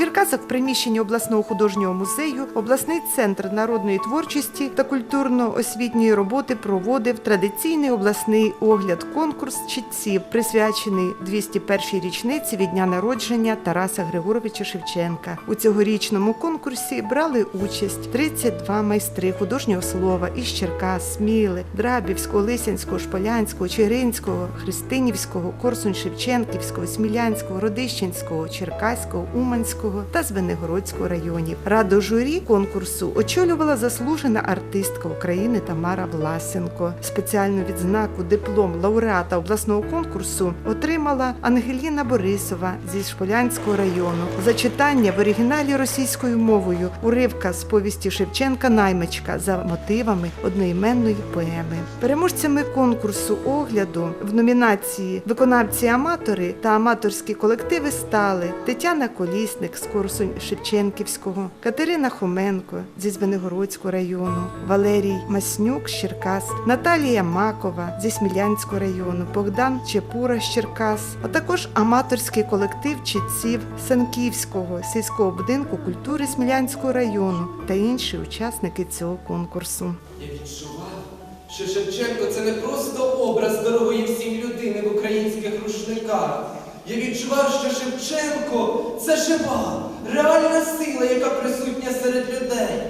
Черкасах в приміщенні обласного художнього музею обласний центр народної творчості та культурно-освітньої роботи проводив традиційний обласний огляд конкурс чітців, присвячений 201-й річниці від дня народження Тараса Григоровича Шевченка. У цьогорічному конкурсі брали участь 32 майстри художнього слова із Черкас, Сміли, Драбівського, Лисянського, Шполянського, Чигиринського, Христинівського, Корсунь-Шевченківського, Смілянського, Родищенського, Черкаського, Уманського та Звенигородського районів. Раду журі конкурсу очолювала заслужена артистка України Тамара Власенко. Спеціальну відзнаку диплом лауреата обласного конкурсу отримала Ангеліна Борисова зі Шполянського району за читання в оригіналі російською мовою уривка з повісті Шевченка Наймичка за мотивами одноіменної поеми. Переможцями конкурсу огляду в номінації Виконавці-аматори та аматорські колективи стали Тетяна Колісник з Корсунь Шевченківського, Катерина Хоменко зі Звенигородського району, Валерій Маснюк з Черкас, Наталія Макова зі Смілянського району, Богдан Чепура з Черкас, а також аматорський колектив чітців Санківського сільського будинку культури Смілянського району та інші учасники цього конкурсу. Я відчував, що Шевченко це не просто образ дорогої всім людини в українських рушниках. Я відчував, що Шевченко це жива, реальна сила, яка присутня серед людей.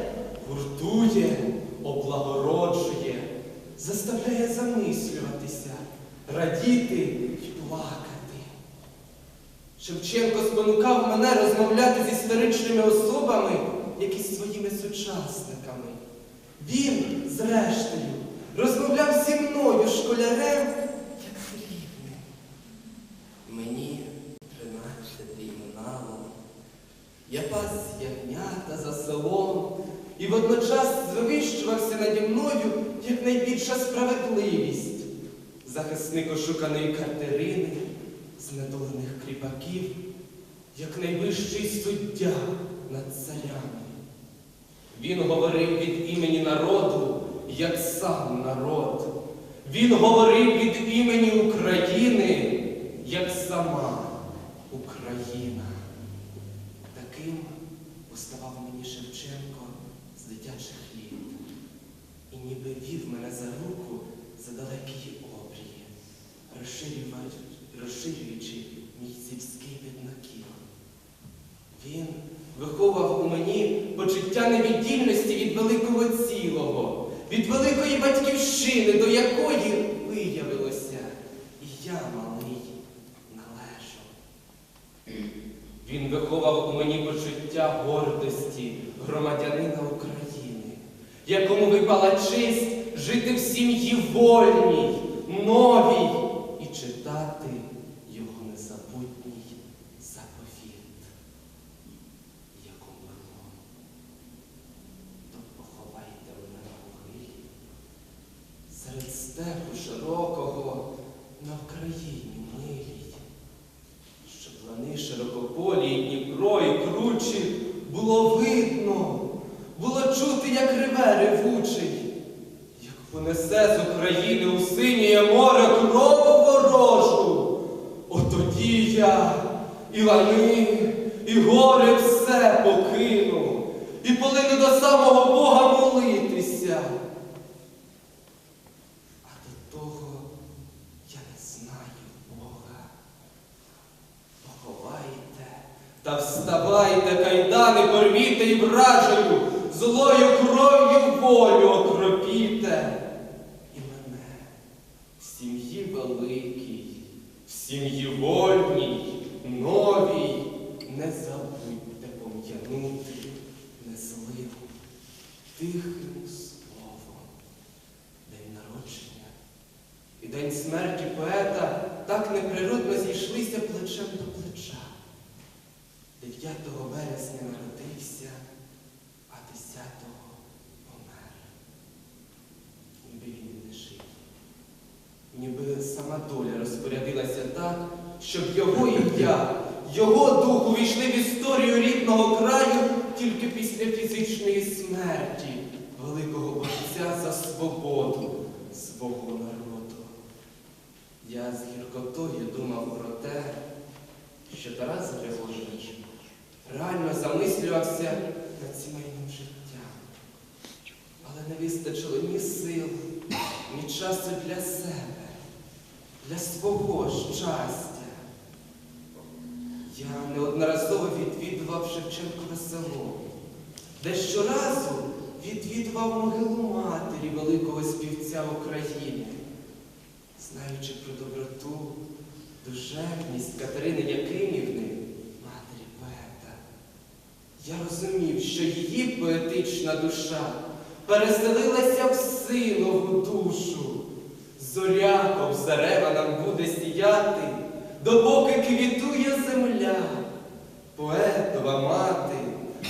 Гуртує, облагороджує, заставляє замислюватися, радіти й плакати. Шевченко спонукав мене розмовляти з історичними особами, як і своїми сучасниками. Він, зрештою, розмовляв зі мною, школярем, як з рідним. Мені тринадцятий минало. Я пас ягнята за селом і водночас звивищувався наді мною як найбільша справедливість, захисник ошуканої Катерини, знедолених кріпаків, як найвищий суддя над царями. Він говорив від імені народу, як сам народ. Він говорив від імені України, як сама Україна. Таким уставав мені Шевченко дитячих літ. І ніби вів мене за руку за далекі обрії, розширюючи мій сільський віднаків. Він виховав у мені почуття невіддільності від великого цілого, від великої батьківщини, до якої виявилося, і я малий належав. Він виховав у мені почуття гордості громадянина України, якому випала честь жити в сім'ї вольній, новій і читати його незабутній заповіт. Як умерло, то поховайте мене на могилі, серед степу широкого на Вкраїні милій, щоб лани широкополі, і Дніпро, і кручі було видно, було чути, як реве ревучий, як понесе з України у синє море кров ворожу. Отоді я і лани, і гори все покину, і полину до самого Бога молитися. А до того я не знаю Бога. Поховайте та вставайте, кайдани порвіте і вражею, злою кров'ю волю окропіте. І мене в сім'ї великій, в сім'ї вольній, новій, не забудьте пом'янути незлим, тихим словом. День народження і день смерті поета так неприродно зійшлися плечем до плеча. 9 вересня народився, 10-го помер. Ніби він не жив. Ніби сама доля розпорядилася так, щоб його ім'я, його дух увійшли в історію рідного краю тільки після фізичної смерті великого борця за свободу свого народу. Я з гіркотою думав про те, що Тарас Григорович реально замислювався над сімейним. Але не вистачило ні сил, ні часу для себе, для свого щастя. Я неодноразово відвідував Шевченкове село, де щоразу відвідував могилу матері великого співця України, знаючи про доброту, душевність Катерини Якимівни, матері поета. Я розумів, що її поетична душа переселилася в синову душу. Зоря ковзарева нам буде сіяти, допоки квітує земля. Поетова мати,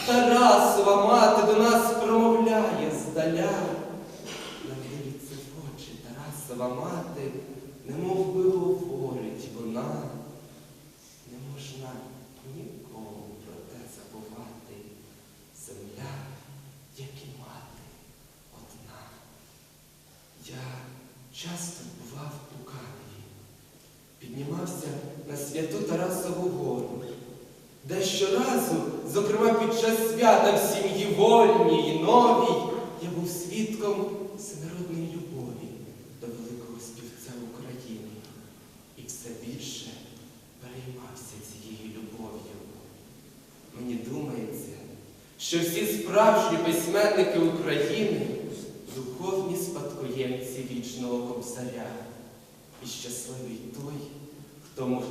Тарасова мати до нас промовляє здаля. Нам дивиться в очі Тарасова мати, немов би говорить вона. Не можна нікому про те забувати. Земля, як і мати, одна. Я часто бував у Каневі, піднімався на святу Тарасову гору, де щоразу, зокрема під час свята в сім'ї вольній і новій, я був свідком всенародної любові до великого співця України. І все більше переймався цією любов'ю. Мені думається, що всі справжні письменники України спадкоємці вічного кобзаря. І щасливий той, хто може,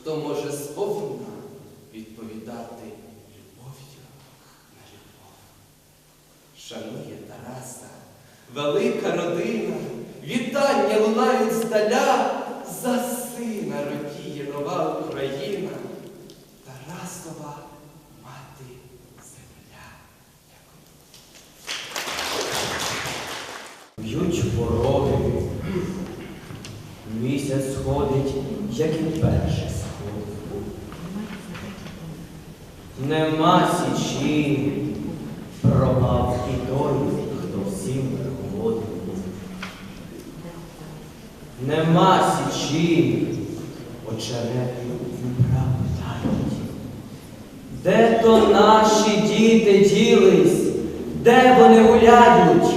хто може сповна відповідати любов'ю на любов. Шанує Тараса, велика родина, вітання лунають здаля, за сина радіє нова Україна, Тарасова мати земля. Дякую. Б'ють пороги. Місяць сходить, як і перший сходив. Нема січі, пропав і той, всім водив. Нема січі, очерети Дніпра. Де то наші діти ділись, де вони гуляють?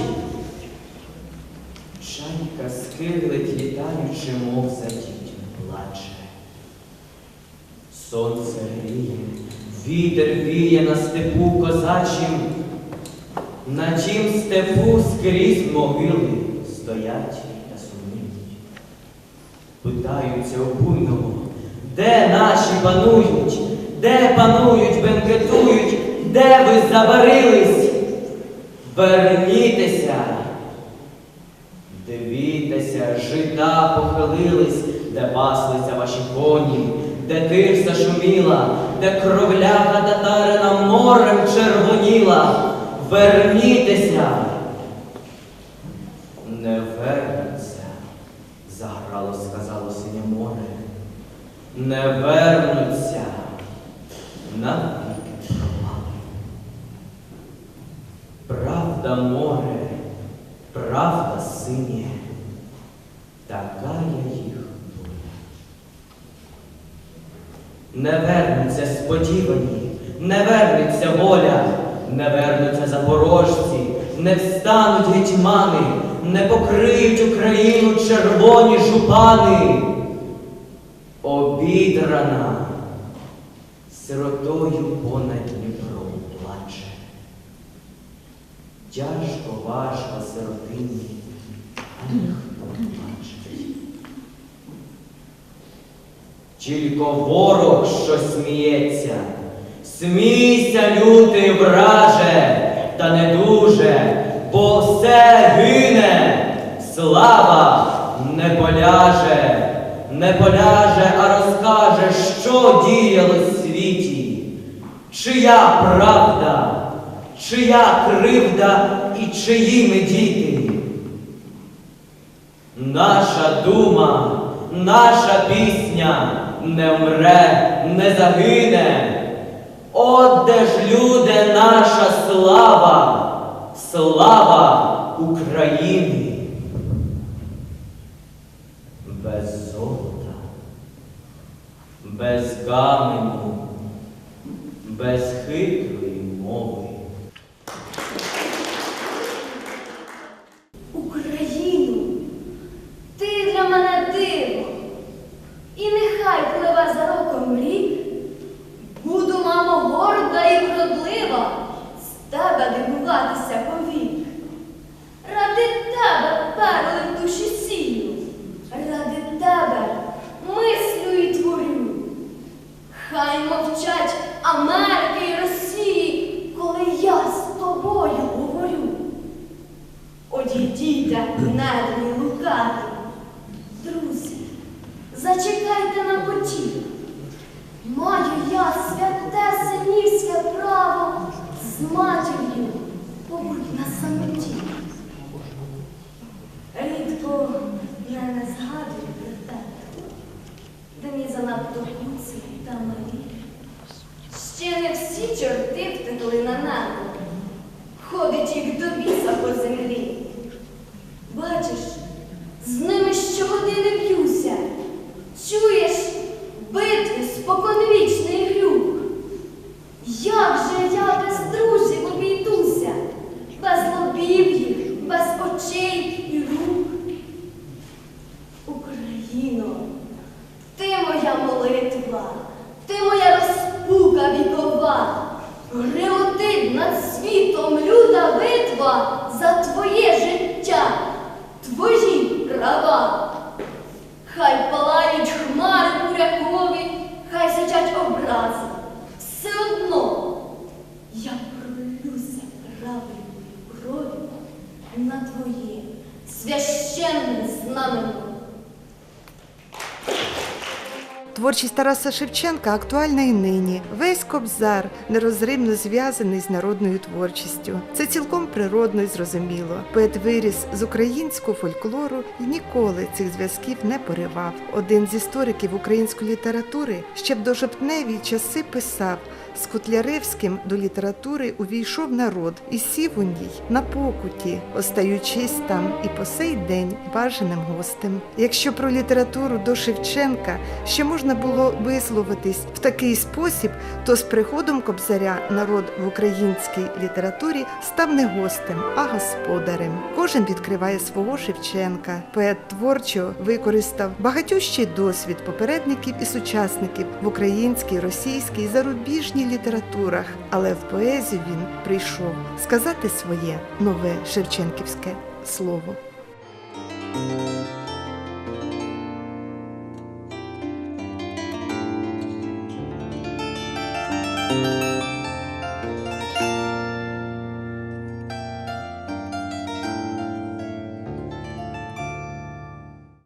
Чайка скиглить, літаючи, мов за дітьми плаче. Сонце гріє, вітер віє на степу козачим. На тім степу скрізь могили стоять та сумують. Питаються у буйного, де наші панують, де панують, бенкетують, де ви забарились? Вернітеся! Дивіться, жита похилились, де паслися ваші коні, де тирса шуміла, де кровляка татарина морем червоніла. Вернітеся! Не вернуться, заграло, сказало синє море. Не вернуться, навіки пропали. Правда море, правда синє, така я їх доля. Не вернуться сподівані, не вернеться воля, не вернуться запорожці, не встануть гетьмани, не покриють Україну червоні жупани. Обідрана сиротою понад Дніпром плаче. Тяжко, важко сиротині, а ніхто не бачить. Тільки ворог, що сміється, смійся, лютий враже, та не дуже, бо все гине, слава не поляже, не поляже, а розкаже, що діялось в світі, чия правда, чия кривда і чиї ми діти. Наша дума, наша пісня не вмре, не загине. От де ж люди наша слава, слава України. Без золота, без каменю, без кумедний, зачекайте на потік. Маю я святе синівське право з матір'ю побудь на самоті. Рідко я не згадую про тебе, де мені занадто куці та малі. Ще не всі чорти втекли на небо, ходить їх до біса по землі. Бачиш, з ними щогодини б'юся, ¡Corremos! Творчість Тараса Шевченка актуальна і нині. Весь кобзар нерозривно зв'язаний з народною творчістю. Це цілком природно і зрозуміло. Поет виріс з українського фольклору і ніколи цих зв'язків не поривав. Один з істориків української літератури ще в дожовтневі часи писав. З Котляревським до літератури увійшов народ і сів у ній на покуті, остаючись там і по сей день бажаним гостем. Якщо про літературу до Шевченка ще можна було висловитись в такий спосіб, то з приходом Кобзаря народ в українській літературі став не гостем, а господарем. Кожен відкриває свого Шевченка. Поет творчо використав багатющий досвід попередників і сучасників в українській, російській, зарубіжній літературах, але в поезію він прийшов сказати своє нове шевченківське слово.